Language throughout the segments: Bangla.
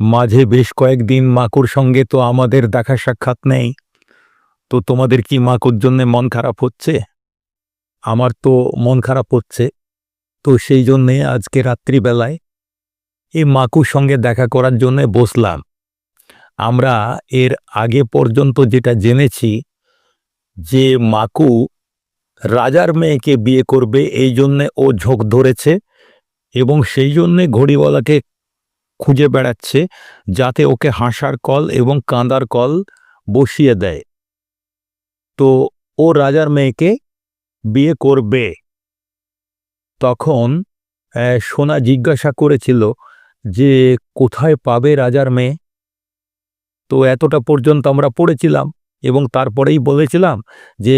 মাঝে বেশ কয়েকদিন মাকুর সঙ্গে তো আমাদের দেখা সাক্ষাৎ নেই। তো তোমাদের কি মাকুর জন্যে মন খারাপ হচ্ছে? আমার তো মন খারাপ হচ্ছে। তো সেই জন্যে আজকে রাত্রিবেলায় এই মাকুর সঙ্গে দেখা করার জন্যে বসলাম। আমরা এর আগে পর্যন্ত যেটা জেনেছি যে মাকু রাজার মেয়েকে বিয়ে করবে, এই জন্যে ও ঝোঁক ধরেছে এবং সেই জন্যে ঘড়িওয়ালাকে খুঁজে বেড়াচ্ছে যাতে ওকে হাসার কল এবং কাঁদার কল বসিয়ে দেয়। তো ও রাজার মেয়েকে বিয়ে করবে। তখন সোনা জিজ্ঞাসা করেছিল যে, কোথায় পাবে রাজার মেয়ে? তো এতটা পর্যন্ত আমরা পড়েছিলাম এবং তারপরেই বলেছিলাম যে,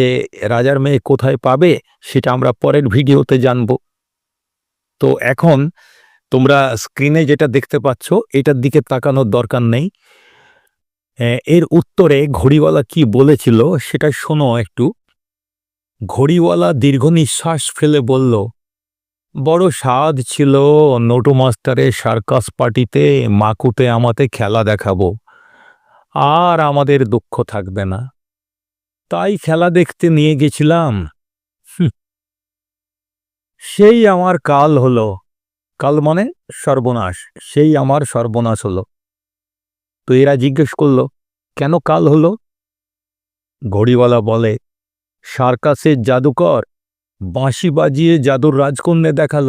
রাজার মেয়ে কোথায় পাবে সেটা আমরা পরের ভিডিওতে জানব। তো এখন তোমরা স্ক্রিনে যেটা দেখতে পাচ্ছ, এটার দিকে তাকানোর দরকার নেই। এর উত্তরে ঘড়িওয়ালা কি বলেছিল সেটা শোনো একটু। ঘড়িওয়ালা দীর্ঘ নিঃশ্বাস ফেলে বলল, বড় স্বাদ ছিল নোটো মাস্টারের সার্কাস পার্টিতে মাকুতে আমাতে খেলা দেখাবো। আর আমাদের দুঃখ থাকবে না। তাই খেলা দেখতে নিয়ে গেছিলাম। সেই আমার কাল হলো। কাল মানে সর্বনাশ, সেই আমার সর্বনাশ হলো। তো এরা জিজ্ঞেস করল, কেন কাল হলো? ঘড়িওয়ালা বলে, সার্কাসের জাদুকর বাঁশি বাজিয়ে জাদুর রাজকন্যা দেখাল।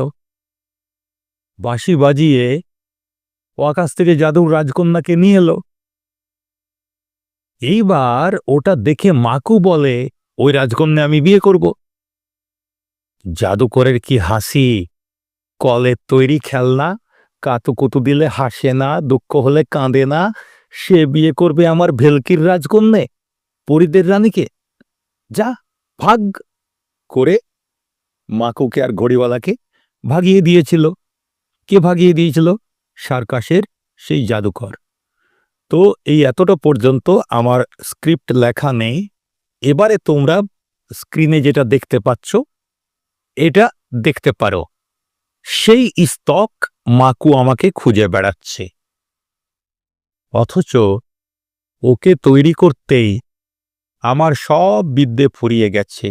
বাঁশি বাজিয়ে ও আকাশ থেকে জাদুর রাজকন্যাকে নিয়ে এলো। এইবার ওটা দেখে মাকু বলে, ওই রাজকন্যা আমি বিয়ে করব। জাদুকরের কি হাসি? কলের তৈরি খেলনা, কাতুকুতু দিলে হাসে না, দুঃখ হলে কাঁদে না, সে বিয়ে করবে আমার ভেলকির রাজকন্যে, পরিদের রানীকে। যা, ভাগ করে মাকুকে আর ঘড়িওয়ালাকে ভাগিয়ে দিয়েছিল। কে ভাগিয়ে দিয়েছিল? সার্কাসের সেই জাদুকর। তো এই এতটা পর্যন্ত আমার স্ক্রিপ্ট লেখা নেই। এবারে তোমরা স্ক্রিনে যেটা দেখতে পাচ্ছ, এটা দেখতে পারো। সেই স্তক মাকু আমাকে খুঁজে বেড়াচ্ছে। অথচ ওকে তৈরি করতেই আমার সব বিদ্যে ফুরিয়ে গেছে।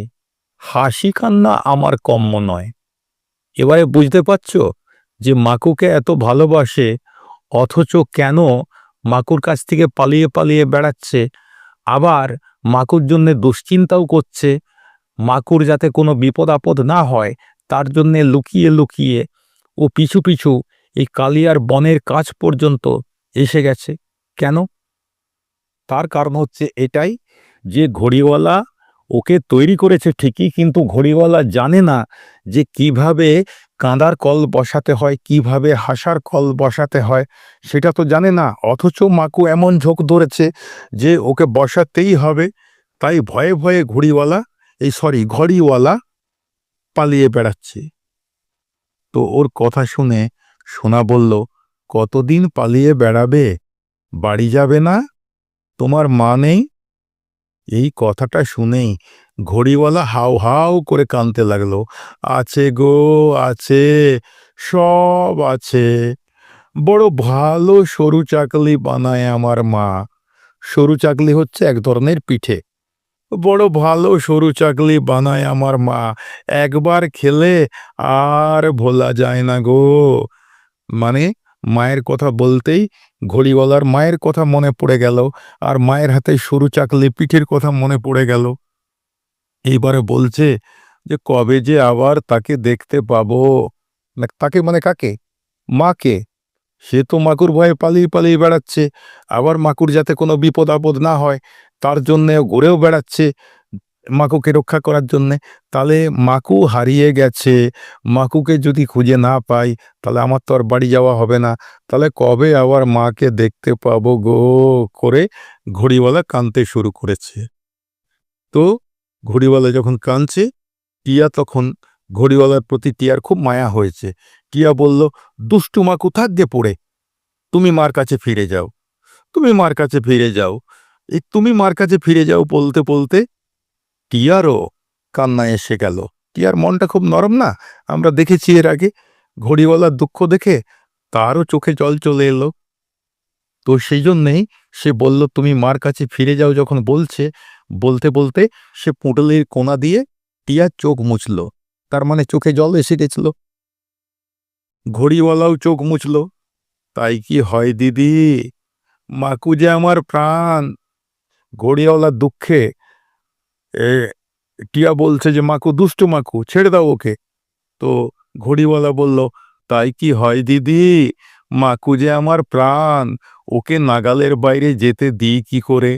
হাসি কান্না আমার কম্য নয়। এবারে বুঝতে পারছ যে মাকুকে এত ভালোবাসে, অথচ কেন মাকুর কাছ থেকে পালিয়ে পালিয়ে বেড়াচ্ছে, আবার মাকুর জন্য দুশ্চিন্তাও করছে, মাকুর যাতে কোনো বিপদ আপদ না হয় তার জন্যে লুকিয়ে লুকিয়ে ও পিছু পিছু এই কালিয়ার বনের কাছ পর্যন্ত এসে গেছে। কেন? তার কারণ হচ্ছে এটাই যে ঘড়িওয়ালা ওকে তৈরি করেছে ঠিকই, কিন্তু ঘড়িওয়ালা জানে না যে কীভাবে কাঁদার কল বসাতে হয়, কীভাবে হাসার কল বসাতে হয়, সেটা তো জানে না। অথচ মাকু এমন ঝোঁক ধরেছে যে ওকে বসাতেই হবে। তাই ভয়ে ভয়ে ঘড়িওয়ালা, এই সরি, ঘড়িওয়ালা পালিয়ে বেড়াচ্ছে। তো ওর কথা শুনে সোনা বলল, কতদিন পালিয়ে বেড়াবে? বাড়ি যাবে না? তোমার মা নেই? এই কথাটা শুনেই ঘড়িওয়ালা হাউ হাউ করে কাঁদতে লাগল, আছে গো, আছে, সব আছে। বড় ভালো সরু চাকলি বানায় আমার মা। সরু চাকলি হচ্ছে এক ধরনের পিঠে। বড় ভালো সরু চাকলি বানায় আমার মা। একবার খেলে আর ভোলা যায় না গো। মানে মায়ের কথা বলতেই ঘড়িওয়ালার মায়ের কথা মনে পড়ে গেল আর মায়ের হাতে সরু চাকলি পিঠের কথা মনে পড়ে গেল। এইবারে বলছে যে, কবে যে আবার তাকে দেখতে পাবো? তাকে মানে কাকে? মাকে? সে তো মাকুর ভয়ে পালিয়ে পালিয়ে বেড়াচ্ছে। আবার মাকুর যাতে কোনো বিপদ আপদ না হয়। তার জন্যে ঘুরেও বেড়াচ্ছে, মাকুকে রক্ষা করার জন্যে। তাহলে মাকু হারিয়ে গেছে, মাকুকে যদি খুঁজে না পাই, তাহলে আমার তো আর বাড়ি যাওয়া হবে না। তাহলে কবে আবার মাকে দেখতে পাবো গো করে ঘড়িওয়ালা কাঁদতে শুরু করেছে। তো ঘড়িওয়ালা যখন কাঁদছে টিয়া তখন ঘড়িওয়ালার প্রতি টিয়ার খুব মায়া হয়েছে। টিয়া বলল, দুষ্টু মাকু থাকবে পড়ে? তুমি মার কাছে ফিরে যাও। তুমি মার কাছে ফিরে যাও। এই তুমি মার কাছে ফিরে যাও বলতে বলতে। টিয়ারও কান্না এসে গেল। টিয়ার মনটা খুব নরম না? আমরা দেখেছি এর আগে। ঘড়িওয়ালার দুঃখ দেখে তারও চোখে জল চলে এলো। তো সেই জন্যেই সে বলল, তুমি মার কাছে ফিরে যাও যখন বলছে। বলতে বলতে সে পুঁটলির কোনা দিয়ে টিয়ার চোখ মুছল। তার মানে চোখে জল এসে গেছিল। ঘড়িওয়ালাও চোখ মুছল। তাই কি হয় দিদি? মাকু যে আমার প্রাণ। ঘড়িওয়ালার দুঃখে টিয়া বলছে যে, মাকু, দুষ্টু মাকু, ছেড়ে দাও ওকে। তো ঘড়িওয়ালা বলল, তাই কি হয় দিদি? মাকু যে আমার প্রাণ, ওকে নাগালের বাইরে যেতে দিই কি করে?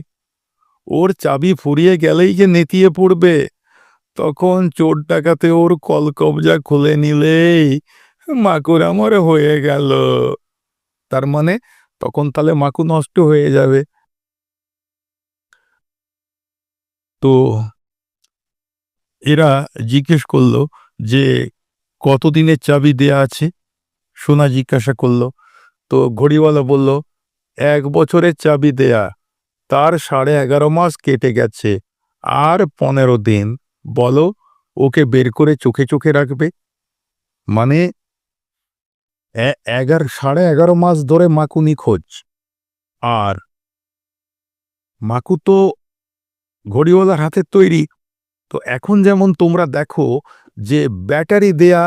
ওর চাবি ফুরিয়ে গেলেই যে নেতিয়ে পড়বে। তখন চোর ডাকাতে ওর কলকবজা খুলে নিলেই মাকুর আমার হয়ে গেল। তার মানে তখন তাহলে মাকু নষ্ট হয়ে যাবে। তো এরা জিজ্ঞেস করল যে কতদিনের চাবি দেয়া আছে? সোনা জিজ্ঞাসা করল। তো ঘড়িওয়ালা বলল, এক বছরের চাবি দেয়া। তার সাড়ে এগারো মাস কেটে গেছে। আর পনেরো দিন, বলো, ওকে বের করে চোখে চোখে রাখবে? মানে এগারো, সাড়ে এগারো মাস ধরে মাকু নিখোঁজ আর মাকু তো ঘড়িওয়ালার হাতের তৈরি। তো এখন যেমন তোমরা দেখো যে ব্যাটারি দেয়া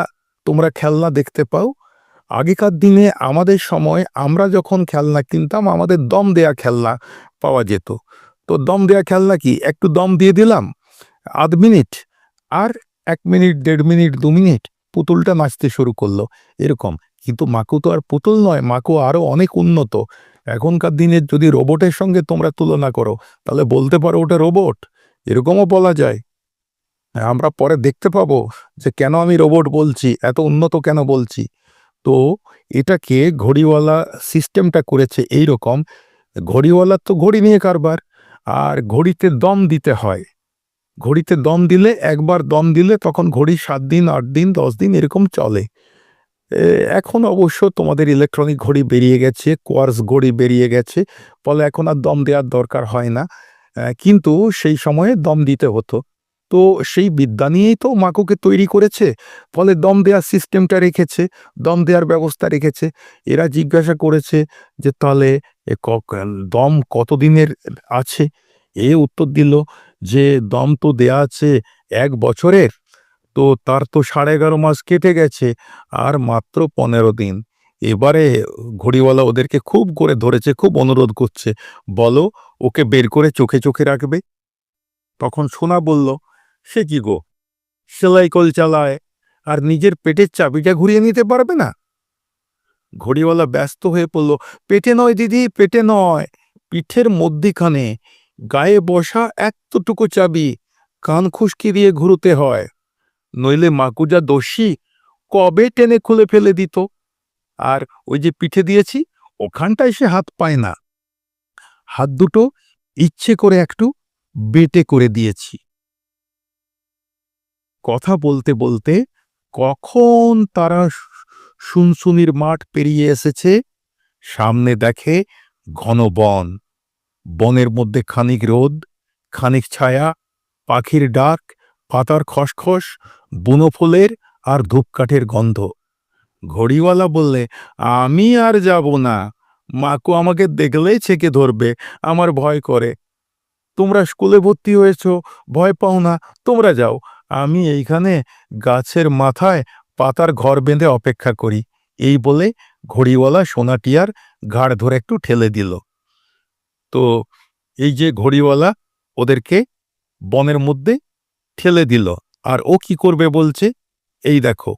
তোমরা খেলনা দেখতে পাও, আগেকার দিনে আমাদের সময় আমরা যখন খেলনা কিনতাম, আমাদের দম দেয়া খেলনা পাওয়া যেত। তো দম দেয়া খেলনা কি? একটু দম দিয়ে দিলাম, আধ মিনিট আর এক মিনিট, দেড় মিনিট, দু মিনিট পুতুলটা নাচতে শুরু করল, এরকম। কিন্তু মাকু তো আর পুতুল নয়, মাকু আরও অনেক উন্নত। এখনকার দিনে যদি রোবটের সঙ্গে তোমরা তুলনা করো, তাহলে বলতে পারো ওটা রোবট। এরকমও বলা যায়। আমরা পরে দেখতে পাবো যে কেন আমি রোবট বলছি, এত উন্নত কেন বলছি। তো এটাকে ঘড়িওয়ালা সিস্টেমটা করেছে এই রকম ঘড়িওয়ালার তো ঘড়ি নিয়ে কারবার, আর ঘড়িতে দম দিতে হয়। ঘড়িতে দম দিলে, একবার দম দিলে তখন ঘড়ি সাত দিন, আট দিন, দশ দিন এরকম চলে। এখন অবশ্য তোমাদের ইলেকট্রনিক ঘড়ি বেরিয়ে গেছে কোয়ার্স ঘড়ি বেরিয়ে গেছে, ফলে এখন আর দম দেওয়ার দরকার হয় না। কিন্তু সেই সময়ে দম দিতে হতো। তো সেই বিদ্যা নিয়েই তো মাকুকে তৈরি করেছে, ফলে দম দেওয়ার সিস্টেমটা রেখেছে, দম দেওয়ার ব্যবস্থা রেখেছে। এরা জিজ্ঞাসা করেছে যে, তাহলে দম কতদিনের আছে? এ উত্তর দিল যে, দম তো দেয়া আছে এক বছরের। তো তার তো সাড়ে এগারো মাস কেটে গেছে, আর মাত্র পনেরো দিন। এবারে ঘড়িওয়ালা ওদেরকে খুব করে ধরেছে, খুব অনুরোধ করছে, বলো ওকে বের করে চোখে চোখে রাখবে। তখন সোনা বলল, সে কি গো, সেলাই কল চালায়, আর নিজের পেটের চাবিটা ঘুরিয়ে নিতে পারবে না? ঘড়িওয়ালা ব্যস্ত হয়ে পড়ল, পেটে নয় দিদি, পেটে নয়, পিঠের মধ্যিখানে, গায়ে বসা এতটুকু চাবি, কান খুশকি দিয়ে ঘুরতে হয়। নইলে মাকুজা দোষী কবে টেনে খুলে ফেলে দিত? আর ওই যে পিঠে দিয়েছি, ওখানটায় সে হাত পায় না। হাত দুটো ইচ্ছে করে একটু বেটে করে দিয়েছি। কথা বলতে বলতে কখন তারা শুনশুনির মাঠ পেরিয়ে এসেছে, সামনে দেখে ঘন বন। বনের মধ্যে খানিক রোদ, খানিক ছায়া, পাখির ডাক, পাতার খসখস বুনো ফুলের আর ধূপকাঠের গন্ধ। ঘড়িওয়ালা বললে, আমি আর যাব না। মাকু আমাকে দেখলেই ছেকে ধরবে, আমার ভয় করে। তোমরা স্কুলে ভর্তি হয়েছ, ভয় পাও না, তোমরা যাও। আমি এইখানে গাছের মাথায় পাতার ঘর বেঁধে অপেক্ষা করি। এই বলে ঘড়িওয়ালা সোনাটিয়ার ঘাড় ধরে একটু ঠেলে দিল। তো এই যে ঘড়িওয়ালা, ওদেরকে বনের মধ্যে ঠেলে দিল। আর ও কি করবে বলছে? এই দেখো,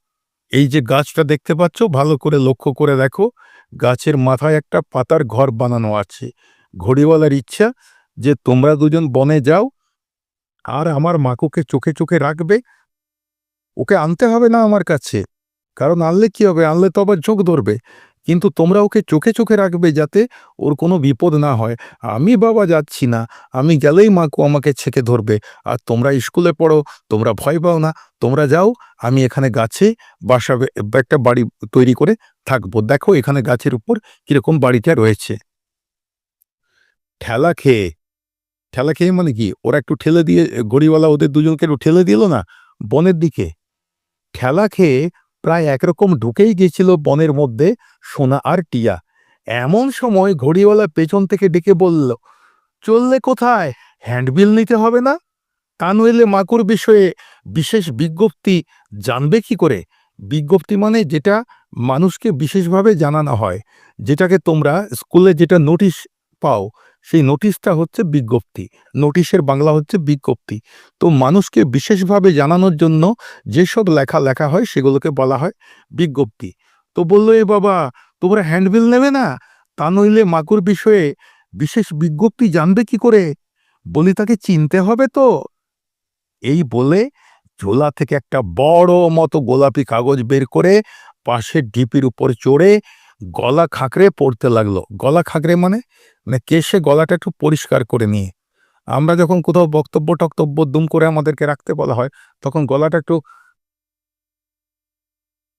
এই যে গাছটা দেখতে পাচ্ছ, ভালো করে লক্ষ্য করে দেখো, গাছের মাথায় একটা পাতার ঘর বানানো আছে। ঘড়িওয়ালার ইচ্ছা যে তোমরা দুজন বনে যাও, আর আমার মাকুকে চোখে চোখে রাখবে। ওকে আনতে হবে না আমার কাছে, কারণ আনলে কি হবে? আনলে তো আবার চোখ ধরবে। কিন্তু তোমরা ওকে চোখে চোখে রাখবে যাতে ওর কোনো বিপদ না হয়। আমি বাবা যাচ্ছি না। আমি গেলেই মাকু আমাকে ছেকে ধরবে। আর তোমরা স্কুলে পড়ো, তোমরা ভয় পাও না। তোমরা যাও, আমি এখানে গাছে বাসা একটা বাড়ি তৈরি করে থাকব। দেখো এখানে গাছের উপর কীরকম বাড়িটা রয়েছে। ঠেলা খেয়ে ঠেলা খেয়ে মানে কি? ওরা একটু ঠেলে দিয়ে, গড়িওয়ালা ওদের দুজনকে একটু ঠেলে দিল না বনের দিকে? ঠেলা খেয়ে প্রায় একরকম ঢুকেই গেছিল বনের মধ্যে সোনা আর টিয়া। এমন সময় ঘড়িওয়ালা পেছন থেকে ডেকে বলল, চললে কোথায়? হ্যান্ডবিল নিতে হবে না? তা নইলে মাকুর বিষয়ে বিশেষ বিজ্ঞপ্তি জানবে কি করে? বিজ্ঞপ্তি মানে যেটা মানুষকে বিশেষভাবে জানানো হয়, যেটাকে তোমরা স্কুলে যেটা নোটিশ পাও সেই নোটিশটা হচ্ছে বিজ্ঞপ্তি। নোটিশের বাংলা হচ্ছে বিজ্ঞপ্তি। তো মানুষকে বিশেষভাবে জানানোর জন্য যেসব লেখা লেখা হয় সেগুলোকে বলা হয় বিজ্ঞপ্তি। তো বলল, এ বাবা, তোমরা হ্যান্ডবিল নেবে না? তা নইলে মাকুর বিষয়ে বিশেষ বিজ্ঞপ্তি জানবে কি করে? বলি, তাকে চিনতে হবে তো। এই বলে ঝোলা থেকে একটা বড় মতো গোলাপি কাগজ বের করে পাশের ঢিপির উপর চড়ে গলা খাঁকড়ে পড়তে লাগল। গলা খাঁকড়ে মানে? মানে কেসে গলাটা একটু পরিষ্কার করে নিয়ে? আমরা যখন কোথাও বক্তব্য টক্তব্য দুম করে আমাদেরকে রাখতে বলা হয়, তখন গলাটা একটু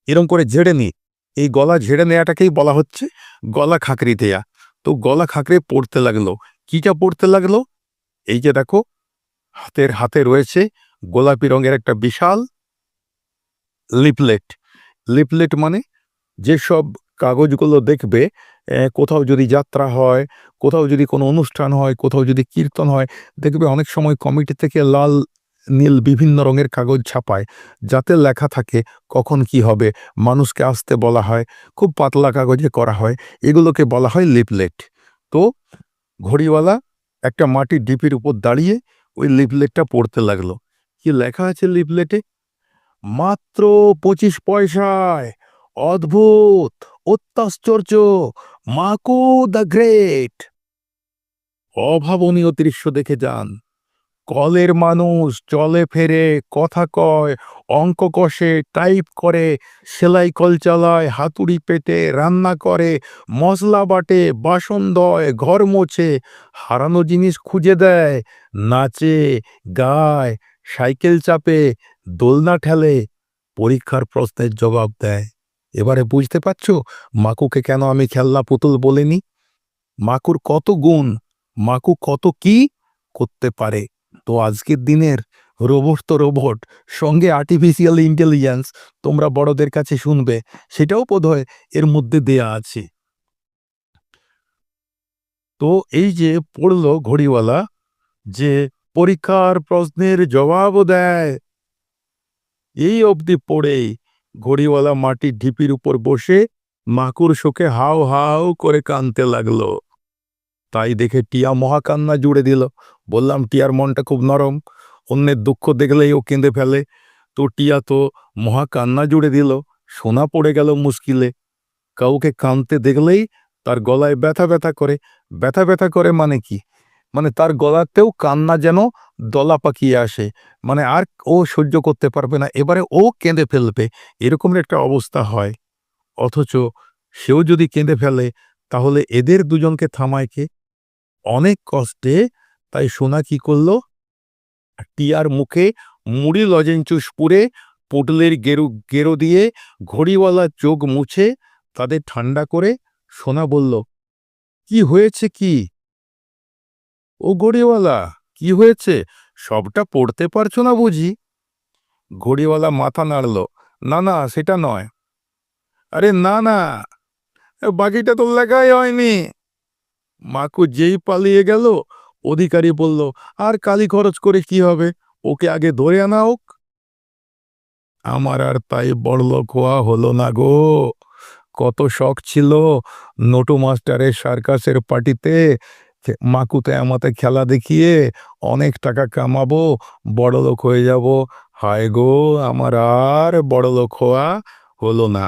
এরম করে ঝেড়ে নিই। এই গলা ঝেড়ে নেওয়াটাকেই বলা হচ্ছে গলা খাঁকড়ি দেয়া। তো গলা খাঁকড়ে পড়তে লাগল। কিটা পড়তে লাগল? এই যে দেখো, হাতের হাতে রয়েছে গোলাপি রঙের একটা বিশাল লিপলেট লিপলেট মানে যেসব কাগজগুলো দেখবে কোথাও যদি যাত্রা হয়, কোথাও যদি কোনো অনুষ্ঠান হয়, কোথাও যদি কীর্তন হয়, দেখবে অনেক সময় কমিটি থেকে লাল, নীল বিভিন্ন রঙের কাগজ ছাপায়। যাতে লেখা থাকে কখন কি হবে, মানুষকে আসতে বলা হয়, খুব পাতলা কাগজে করা হয়, এগুলোকে বলা হয় লিপলেট তো ঘড়িওয়ালা একটা মাটির ডিপির উপর দাঁড়িয়ে ওই লিপলেটটা পড়তে লাগল। কি লেখা আছে লিপলেটে মাত্র পঁচিশ পয়সায়, অদ্ভুত! অত্যাশ্চর্য। Maku the great. অভাবনীয় দৃশ্য দেখে যান। কলের মানুষ চলে ফেরে কথা কয়, অঙ্ক কষে, টাইপ করে, সেলাই কল চালায়, হাতুড়ি পেটে, রান্না করে, মশলা বাটে, বাসন দয় ঘর মোছে, হারানো জিনিস খুঁজে দেয়, নাচে, গায়, সাইকেল চাপে, দোলনা ঠেলে, পরীক্ষার প্রশ্নের জবাব দেয়। এবারে বুঝতে পারছ? মাকুকে কেন আমি খেলনা পুতুল বলিনি? মাকুর কত গুণ, মাকু কত কি করতে পারে? তো আজকের দিনের রোবট তো রোবট, সঙ্গে আর্টিফিশিয়াল ইন্টেলিজেন্স তোমরা বড়দের কাছে শুনবে, সেটাও বোধহয় এর মধ্যে দেয়া আছে। তো এই যে পড়ল ঘড়িওয়ালা, যে পরীক্ষার প্রশ্নের জবাবও দেয়, এই অবধি পড়েই ঘড়িওয়ালা মাটির ঢিপির উপর বসে মাকুর শোকে হাও হাও করে কানতে লাগল। তাই দেখে টিয়া মহাকান্না জুড়ে দিল। বললাম, টিয়ার মনটা খুব নরম। অন্যের দুঃখ দেখলেই ও কেঁদে ফেলে। তো টিয়া তো মহাকান্না জুড়ে দিল। সোনা পড়ে গেল মুশকিলে। কাউকে কাঁদতে দেখলেই তার গলায় ব্যথা ব্যথা করে। ব্যথা ব্যথা করে মানে কি? মানে তার গলাতেও কান্না যেন দলা পাকিয়ে আসে। মানে আর ও সহ্য করতে পারবে না। এবারে ও কেঁদে ফেলবে। এরকম একটা অবস্থা হয়। অথচ সেও যদি কেঁদে ফেলে, তাহলে এদের দুজনকে থামায় কে? অনেক কষ্টে তাই সোনা কি করল? টিয়ার মুখে মুড়ি লজেঞ্চুস পুরে পোটলের গেরু, গেরো দিয়ে ঘড়িওয়ালা চোখ মুছে তাদের ঠান্ডা করে সোনা বলল, কি হয়েছে কি? ও ঘড়িওয়ালা কি হয়েছে? সবটা পড়তে পারছ না বুঝি? ঘড়িওয়ালা মাথা নাড়ল। না না, সেটা নয়। আরে না না, বাকিটা তো লেখাই হয়নি। মাকু যেই পালিয়ে গেল, অধিকারী বলল, আর কালি খরচ করে কি হবে? ওকে আগে ধরে আনা হোক। আমার আর তাই বড়লোক হওয়া হলো না গো। কত শখ ছিল নটু মাস্টারের সার্কাসের পার্টিতে মাকুতে আমাতে খেলা দেখিয়ে অনেক টাকা কামাবো, বড়লোক হয়ে যাব। হায় গো, আমার আর বড়লোক হওয়া হলো না।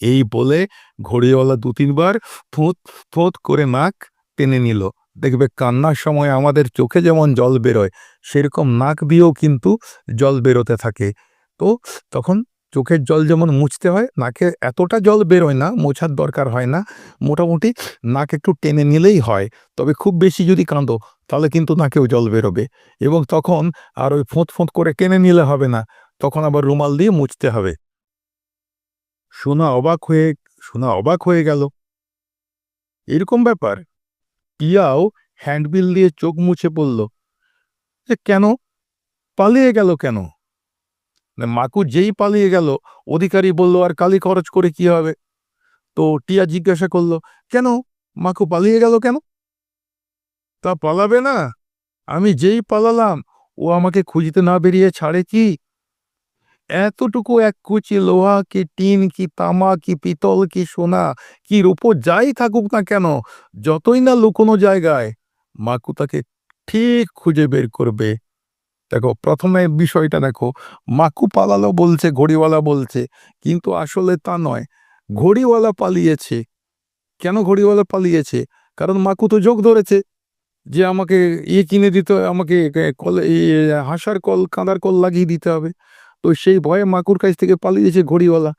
এই বলে ঘড়িওয়ালা দু তিনবার ফুঁত ফুঁত করে নাক টেনে নিল। দেখবে কান্নার সময় আমাদের চোখে যেমন জল বেরোয়, সেরকম নাক দিয়েও কিন্তু জল বেরোতে থাকে। তো তখন চোখের জল যেমন মুছতে হয়, নাকে এতটা জল বেরোয় না, মোছার দরকার হয় না, মোটামুটি নাক একটু টেনে নিলেই হয়। তবে খুব বেশি যদি কাঁদো, তাহলে কিন্তু নাকেও জল বেরোবে এবং তখন আর ওই ফোঁত ফোঁত করে টেনে নিলে হবে না, তখন আবার রুমাল দিয়ে মুছতে হবে। শোনা অবাক হয়ে শোনা অবাক হয়ে গেল। এরকম ব্যাপার? টিয়াও হ্যান্ডবিল দিয়ে চোখ মুছে বলল যে কেন? পালিয়ে গেল কেন? না, মাকু যেই পালিয়ে গেল অধিকারী বলল আর কালি খরচ করে কি হবে? তো টিয়া জিজ্ঞাসা করল কেন? মাকু পালিয়ে গেল কেন? তা পালাবে না। আমি যেই পালালাম ও আমাকে খুঁজতে না বেরিয়ে ছাড়ে কি? এতটুকু এক কুচি লোহা কি টিন কি তামা কি পিতল কি সোনা কি রূপো যাই থাকুক না কেন যতই না লুকোনো জায়গায় মাকু তাকে ঠিক খুঁজে বের করবে। দেখো, প্রথমে বিষয়টা দেখো মাকু পালালো বলছে, ঘড়িওয়ালা বলছে, কিন্তু আসলে তা নয়। ঘড়িওয়ালা পালিয়েছে। কেন ঘড়িওয়ালা পালিয়েছে? কারণ মাকু তো যোগ ধরেছে যে আমাকে ইয়ে কিনে দিতে আমাকে কল হাসার কল, কাঁদার কল লাগিয়ে দিতে হবে। তো সেই ভয়ে মাকুর কাছ থেকে পালিয়েছে ঘড়িওয়ালা।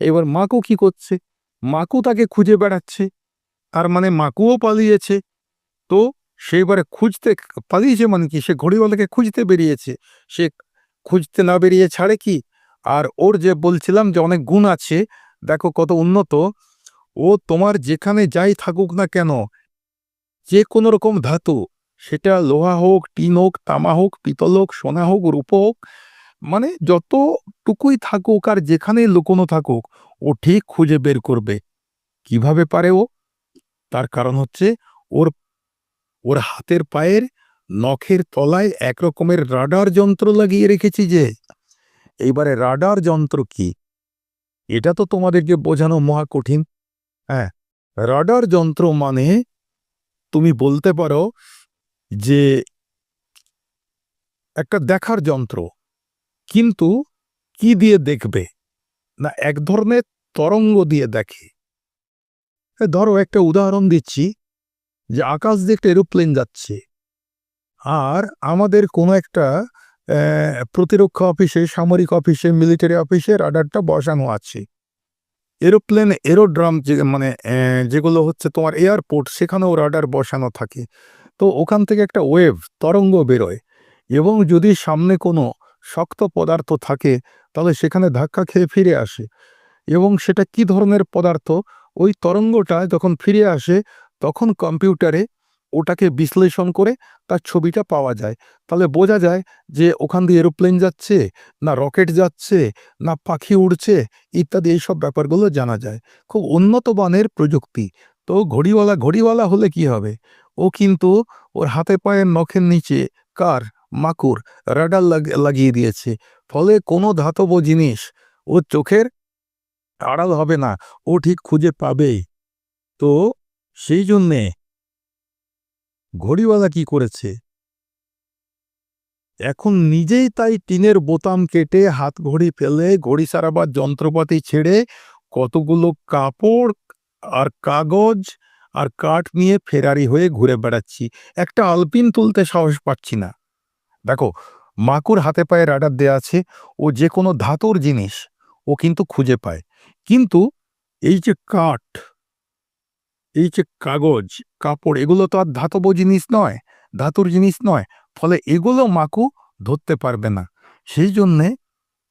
এবার মাকু কি করছে? মাকু তাকে খুঁজে বেড়াচ্ছে। আর মানে মাকুও পালিয়েছে। তো সেইবারে খুঁজতে পালিয়েছে মানে কি? সে ঘড়িওয়ালাকে খুঁজতে বেরিয়েছে। সে খুঁজতে না বেরিয়ে ছাড়ে কি? আর ওর যে বলছিলাম যে অনেক গুণ আছে, দেখো কত উন্নত। ও তোমার যেখানে যাই থাকুক না কেন, যে কোনো রকম ধাতু, সেটা লোহা হোক, টিন হোক, তামা হোক, পিতল হোক, সোনা হোক, রূপ হোক মানে যতটুকুই থাকুক আর যেখানেই লুকোনো থাকুক, ও ঠিক খুঁজে বের করবে। কীভাবে পারে ও? তার কারণ হচ্ছে ওর ওর হাতের পায়ের নখের তলায় একরকমের রাডার যন্ত্র লাগিয়ে রেখেছি যে, এইবারে রাডার যন্ত্র কি? এটা তো তোমাদেরকে বোঝানো মহা কঠিন। হ্যাঁ রাডার যন্ত্র মানে তুমি বলতে পারো যে একটা দেখার যন্ত্র। কিন্তু কি দিয়ে দেখবে? না, এক ধরনের তরঙ্গ দিয়ে দেখে। ধরো একটা উদাহরণ দিচ্ছি। যে আকাশ একটা এরোপ্লেন যাচ্ছে। আর আমাদের কোনো একটা প্রতিরক্ষা অফিসে, সামরিক অফিসে, মিলিটারি অফিসে রাডারটা বসানো আছে। এরোপ্লেন, এরোড্রাম যে মানে যেগুলো হচ্ছে তোমার এয়ারপোর্ট, সেখানেও রাডার বসানো থাকে। তো ওখান থেকে একটা ওয়েভ, তরঙ্গ বেরোয়। এবং যদি সামনে কোনো শক্ত পদার্থ থাকে, তাহলে সেখানে ধাক্কা খেয়ে ফিরে আসে। এবং সেটা কি ধরনের পদার্থ? ওই তরঙ্গটা যখন ফিরে আসে তখন কম্পিউটারে ওটাকে বিশ্লেষণ করে তার ছবিটা পাওয়া যায়। তাহলে বোঝা যায় যে ওখান দিয়ে এরোপ্লেন যাচ্ছে, না রকেট যাচ্ছে, না পাখি উড়ছে, ইত্যাদি এইসব ব্যাপারগুলো জানা যায়। খুব উন্নত মানের প্রযুক্তি। তো ঘড়িওয়ালা ঘড়িওয়ালা হলে কি হবে? ও কিন্তু ওর হাতে পায়ের নখের নিচে কার, মাকুর, রাডার লাগিয়ে দিয়েছে। ফলে কোনো ধাতব জিনিস ও চোখের আড়াল হবে না। ও ঠিক খুঁজে পাবেই। তো সেই জন্যে। ঘড়িওয়ালা কি করেছে? এখন নিজেই তাই টিনের বোতাম কেটে হাত ঘড়ি ফেলে ঘড়ি সারাবার যন্ত্রপাতি ছেড়ে কতগুলো কাপড় আর কাগজ আর কাঠ নিয়ে ফেরারি হয়ে ঘুরে বেড়াচ্ছি। একটা আলপিন তুলতে সাহস পাচ্ছি না। দেখো, মাকুর হাতে পায়ে রাডার দেয়া আছে, ও যে কোনো ধাতুর জিনিস ও কিন্তু খুঁজে পায়। কিন্তু এই যে কাঠ এই যে কাগজ, কাপড়, এগুলো তো আর ধাতব জিনিস নয়, ধাতুর জিনিস নয়, ফলে এগুলো মাকু ধরতে পারবে না। সেই জন্যে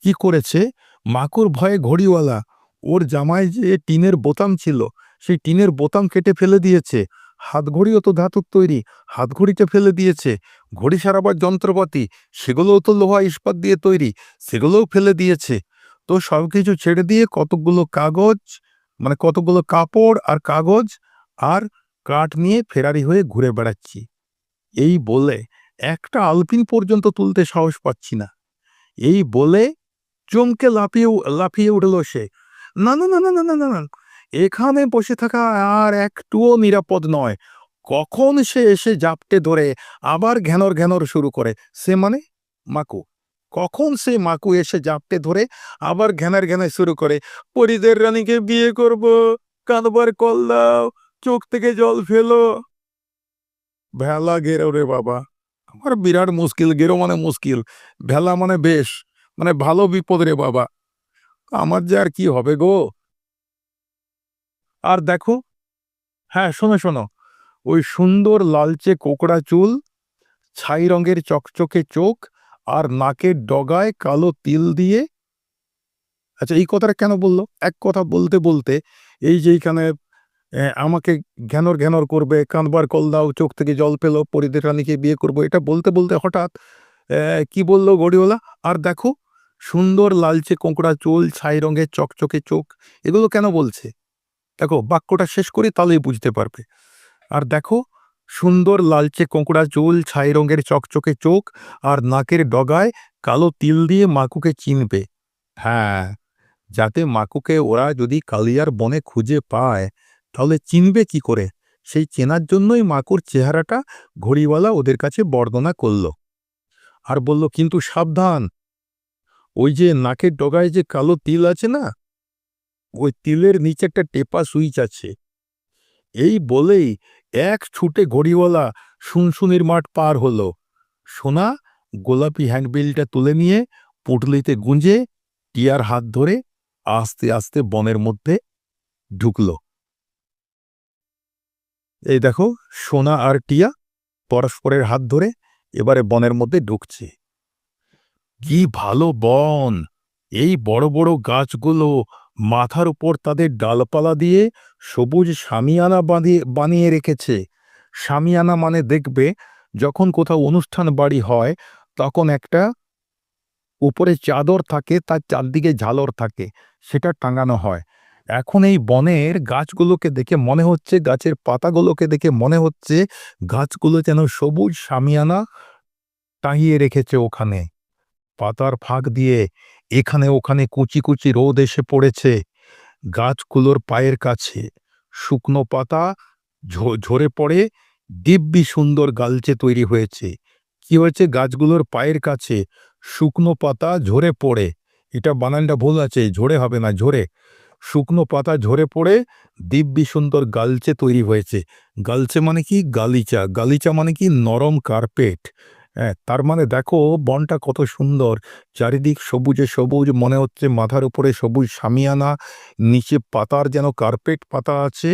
কি করেছে? মাকুর ভয়ে ঘড়িওয়ালা, ওর জামায় যে টিনের বোতাম ছিল, সেই টিনের বোতাম কেটে ফেলে দিয়েছে। হাতঘড়িও তো ধাতুর তৈরি হাতঘড়িটা ফেলে দিয়েছে। ঘড়ি সারাবার যন্ত্রপাতি, সেগুলোও তো লোহা ইস্পাত দিয়ে তৈরি, সেগুলোও ফেলে দিয়েছে। তো সব কিছু ছেড়ে দিয়ে কতগুলো কাগজ মানে কতগুলো কাপড় আর কাগজ আর কাঠ নিয়ে ফেরারি হয়ে ঘুরে বেড়াচ্ছি। এই বলে একটা আলপিন পর্যন্ত তুলতে সাহস পাচ্ছি না। এই বলে চমকে লাফিয়ে লাফিয়ে উঠল সে। না না না না না না না এখানে বসে থাকা আর একটুও নিরাপদ নয়। কখন সে এসে জাপটে ধরে আবার ঘ্যানর ঘ্যানর শুরু করে। সে মানে মাকু। কখন সে মাকু এসে জাপটে ধরে আবার ঘ্যানার ঘ্যানায় শুরু করে, পরিদের রানীকে বিয়ে করব কানবার কল দাও চোখ থেকে জল ফেলো। ভেলা গেরো রে বাবা। আমার বিরাট মুশকিল, গেরো মানে মুশকিল, ভেলা মানে বেশ মানে ভালো বিপদ রে বাবা। আমার যে আর কি হবে গো? আর দেখো হ্যাঁ শোনো শোনো। ওই সুন্দর লালচে কোকড়া চুল, ছাই রঙের চকচকে চোখ আর নাকের ডগায় কালো তিল দিয়ে। আচ্ছা এই কথাটা কেন বলল? এক কথা বলতে বলতে, এই যে এইখানে আমাকে ঘ্যানর ঘ্যানর করবে, কাঁদবার কল দাও, চোখ থেকে জল পেল, পরিদের রানীকে বিয়ে করব, এটা বলতে বলতে হঠাৎ কি বলল গড়িওয়ালা? আর দেখো, সুন্দর লালচে কোঁকড়া চুল, ছাই রঙের চকচকে চোখ, এগুলো কেন বলছে? দেখো, বাক্যটা শেষ করি তাহলেই বুঝতে পারবে। আর দেখো, সুন্দর লালচে কোঁকড়া চুল, ছাই রঙের চকচকে চোখ, আর নাকের ডগায় কালো তিল দিয়ে মাকুকে চিনবে। হ্যাঁ যাতে মাকুকে ওরা যদি কালিয়ার বনে খুঁজে পায়। তাহলে চিনবে কি করে? সেই চেনার জন্যই মাকুর চেহারাটা ঘড়িওয়ালা ওদের কাছে বর্ণনা করল। আর বলল, কিন্তু সাবধান। ওই যে নাকের ডগায় যে কালো তিল আছে না, ওই তিলের নিচে একটা টেপা সুইচ আছে। এই বলেই এক ছুটে ঘড়িওয়ালা শুনশুনির মাঠ পার হলো। সোনা গোলাপি হ্যান্ডবিলটা তুলে নিয়ে পুটলিতে গুঁজে টিয়ার হাত ধরে আস্তে আস্তে বনের মধ্যে ঢুকল। এই দেখো, সোনা আর টিয়া পরস্পরের হাত ধরে এবারে বনের মধ্যে ঢুকছে। কি ভালো বন! এই বড় বড় গাছগুলো মাথার উপর তাদের ডালপালা দিয়ে সবুজ সামিয়ানা বাঁধিয়ে, বানিয়ে রেখেছে। সামিয়ানা মানে দেখবে, যখন কোথাও অনুষ্ঠান বাড়ি হয়, তখন একটা উপরে চাদর থাকে, তার চারদিকে ঝালর থাকে, সেটা টাঙানো হয়। এখন এই বনের গাছগুলোকে দেখে মনে হচ্ছে, গাছের পাতাগুলোকে দেখে মনে হচ্ছে গাছগুলো যেন সবুজ সামিয়ানা টাঙিয়ে রেখেছে ওখানে। পাতার ফাঁক দিয়ে এখানে ওখানে কুচি কুচি রোদ এসে পড়েছে গাছগুলোর পায়ের কাছে। শুকনো পাতা ঝরে পড়ে দিব্যি সুন্দর গালচে তৈরি হয়েছে। কি হয়েছে? গাছগুলোর পায়ের কাছে শুকনো পাতা ঝরে পড়ে। এটা বানানটা ভুল আছে, ঝরে হবে না, ঝরে। শুকনো পাতা ঝরে পড়ে দিব্যি সুন্দর গালচে তৈরি হয়েছে। গালচে মানে কি? গালিচা। গালিচা মানে কি? নরম কার্পেট। হ্যাঁ তার মানে দেখো, বনটা কত সুন্দর। চারিদিক সবুজে সবুজ, মনে হচ্ছে মাথার উপরে সবুজ সামিয়ানা, নিচে পাতার যেন কার্পেট পাতা আছে।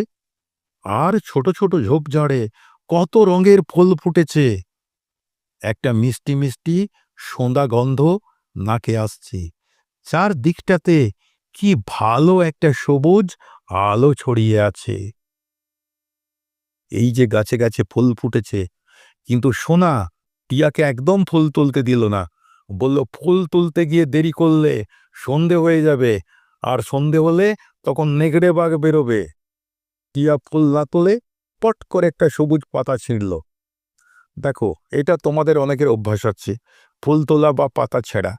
আর ছোট ছোট ঝোপঝাড়ে কত রঙের ফুল ফুটেছে। একটা মিষ্টি মিষ্টি সোঁদা গন্ধ নাকে আসছে। চার দিকটাতে কি ভালো একটা সবুজ আলো ছড়িয়ে আছে। এই যে গাছে গাছে ফুল ফুটেছে, কিন্তু সোনা টিয়াকে একদম ফুল তুলতে দিল না। বলল, ফুল তুলতে গিয়ে দেরি করলে সন্ধে হয়ে যাবে, আর সন্ধে হলে তখন নেগড়ে বাঘ বেরোবে। টিয়া ফুল না তোলে পট করে একটা সবুজ পাতা ছিঁড়ল। দেখো, এটা তোমাদের অনেকের অভ্যাস আছে, ফুল তোলা বা পাতা ছেঁড়া।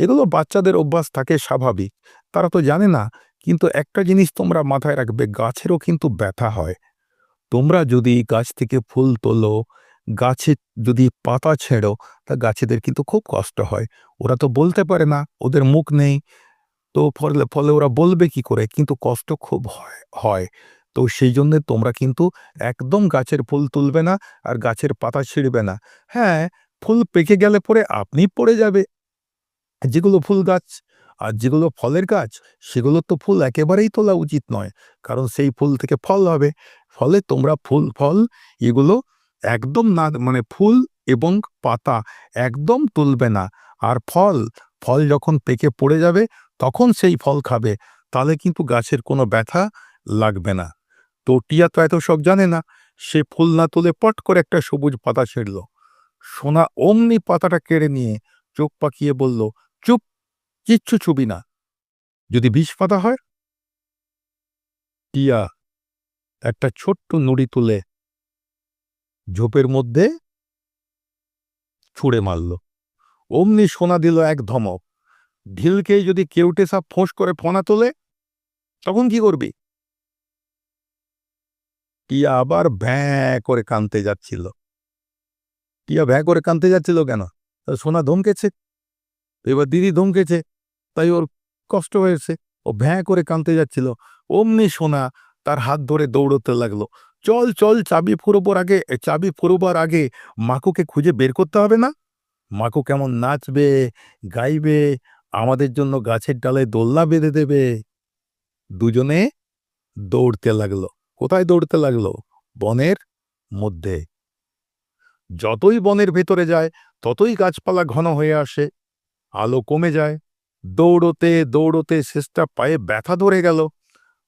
এগুলো বাচ্চাদের অভ্যাস থাকে স্বাভাবিক। তারা তো জানে না, কিন্তু একটা জিনিস তোমরা মাথায় রাখবে, গাছেরও কিন্তু ব্যথা হয়। তোমরা যদি গাছ থেকে ফুল তোলো, গাছে যদি পাতা ছেড়ো, তা গাছেদের কিন্তু খুব কষ্ট হয়। ওরা তো বলতে পারে না, ওদের মুখ নেই। তো ফলে ফলে ওরা বলবে কি করে? কিন্তু কষ্ট খুব হয় হয়। তো সেই জন্য তোমরা কিন্তু একদম গাছের ফুল তুলবে না আর গাছের পাতা ছিঁড়বে না। হ্যাঁ ফুল পেকে গেলে পরে আপনি পড়ে যাবে। যেগুলো ফুল গাছ আর যেগুলো ফলের গাছ, সেগুলো তো ফুল একেবারেই তোলা উচিত নয়। কারণ সেই ফুল থেকে ফল হবে। ফলে তোমরা ফুল, ফল এগুলো একদম না মানে ফুল এবং পাতা একদম তুলবে না। আর ফল ফল যখন পেকে পড়ে যাবে, তখন সেই ফল খাবে। তাহলে কিন্তু গাছের কোনো ব্যথা লাগবে না। তো টিয়া তো এত সব জানে না। সে ফুল না তুলে পট করে একটা সবুজ পাতা ছিঁড়ল। সোনা অমনি পাতাটা কেড়ে নিয়ে চোখ পাকিয়ে বলল চুপ, কিচ্ছু ছুবি না। যদি বিষ পাতা হয়? টিয়া, একটা ছোট্ট নুড়ি তুলে ঝোপের মধ্যে ছুঁড়ে মারল। অমনি সোনা দিল এক ধমক। ঢিলকেই যদি কেউটে সাপ ফোঁস করে ফোনা তোলে, তখন কি করবি? টিয়া আবার ভ্যাঁ করে কানতে যাচ্ছিল। টিয়া ভ্যাঁ করে কানতে যাচ্ছিল কেন? সোনা ধমকেছে। এবার দিদি ধমকেছে, তাই ওর কষ্ট হয়েছে। ও ভ্যাঁ করে কানতে যাচ্ছিল। অমনি সোনা তার হাত ধরে দৌড়তে লাগল। চল চল, চাবি ফুরোবার আগে চাবি ফুরোবার আগে মাকুকে খুঁজে বের করতে হবে না? মাকু কেমন নাচবে, গাইবে, আমাদের জন্য গাছের ডালে দোলনা বেঁধে দেবে। দুজনে দৌড়তে লাগল। কোথায় দৌড়তে লাগল? বনের মধ্যে। যতই বনের ভেতরে যায়, ততই গাছপালা ঘন হয়ে আসে। আলো কমে যায়। দৌড়তে দৌড়তে শেষটা পায়ে ব্যথা ধরে গেল।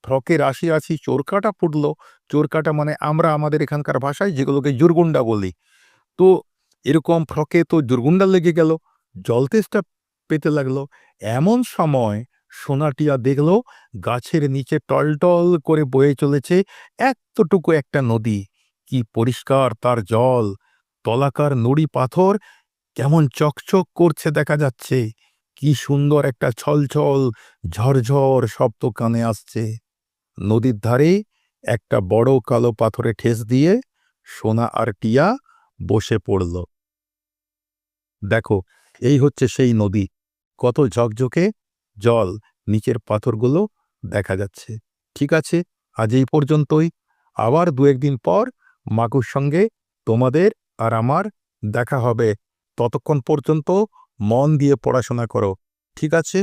ফ্রকের আসি আসি চোরকাটা ফুটলো। চোরকাটা মানে আমরা আমাদের এখানকার ভাষায় যেগুলোকে জুরগুন্ডা বলি। তো এরকম ফ্রকে তো জুরগুন্ডা লেগে গেল। জল তেষ্টা পেতে লাগল। এমন সময় সোনাটিয়া দেখল গাছের নিচে টলটল করে বয়ে চলেছে এতটুকু একটা নদী। কি পরিষ্কার তার জল। তলাকার নুড়ি পাথর কেমন চকচক করছে দেখা যাচ্ছে। কি সুন্দর একটা ছলছল, ঝরঝর শব্দ কানে আসছে। নদীর ধারে একটা বড় কালো পাথরে ঠেস দিয়ে সোনা আর টিয়া বসে পড়ল। দেখো, এই হচ্ছে সেই নদী। কত ঝকঝকে জল নিচের পাথরগুলো দেখা যাচ্ছে। ঠিক আছে, আজ এই পর্যন্তই। আবার দু একদিন পর মাকুর সঙ্গে তোমাদের আর আমার দেখা হবে। ততক্ষণ পর্যন্ত মন দিয়ে পড়াশোনা করো। ঠিক আছে?